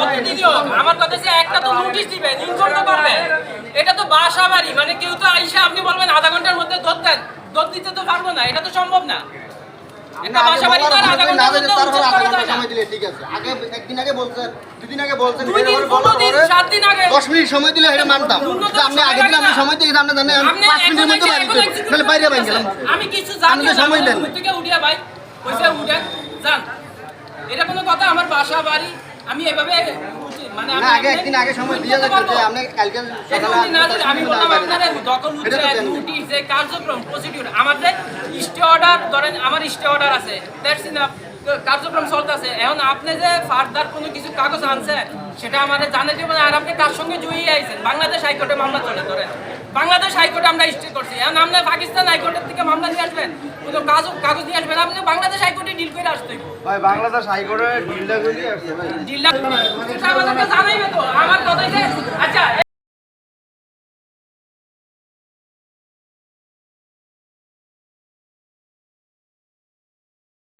যত দিনই হোক আমার কথা হচ্ছে একটা তো নোটিশ দিবেন ইনফর্ম তো করবেন। এটা তো বাসা বাড়ি মানে কেউ তো আইসা আপনি বলবেন আধা ঘণ্টার মধ্যে দোধ দেন। দিতে তো পারব না এটা তো সম্ভব না। একটা বাসা বাড়ি তো আধা ঘণ্টার মধ্যে উচ্ছেদ করা যায় না। ঠিক আছে। আগে একদিন আগে বলছেন দুদিন আগে বলছেন দুই দিন, পনেরো দিন, সাত দিন আগে। দশ মিনিট সময় দিলে এটা মানতাম। কিন্তু আপনি আগে দিলে আপনি সময় দিয়ে আপনি জানেন আপনি মিনিটের মধ্যে বাড়ি এখন দিতে execute নাহলে বাইরে বাইরে গেলাম। আমি কিছু জানি না, সময় দেন। থেকে উঠিয়া ভাই কইছে উঠেন যান। এটা কোনো কথা আমার বাসা বাড়ি আমি এভাবে মানে আগে একদিন আগে সময় দিয়ে তো যে আপনি কালকে সকালে উনি না দিলে আমি বললাম আপনার দখল উঠছে নোটিশ যে কার্যক্রম প্রসিডিউর আমাদের স্টে অর্ডার ধরেন আমার স্টে অর্ডার আছে দ্যাটস ইনাফ কার্যক্রম চলতেছে এখন আপনি যে ফার্দার কোনো কিছু কাগজ আনছেন সেটা আমাদের জানে দিব না আর আপনি কার সঙ্গে জড়িয়ে আইছেন? বাংলাদেশ হাইকোর্টে মামলা চলে ধরেন। বাংলাদেশ হাইকোর্টে আমরা স্টে করছি এখন আপনি পাকিস্তান হাইকোর্টের থেকে মামলা নিয়ে আসবেন কোনো কাগজ কাগজ নিয়ে আসবেন আপনি বাংলাদেশ আসতে। ভাই বাংলাদেশ হাইকোর্টে ডিলটা করে আসছে ভাই ডিলটা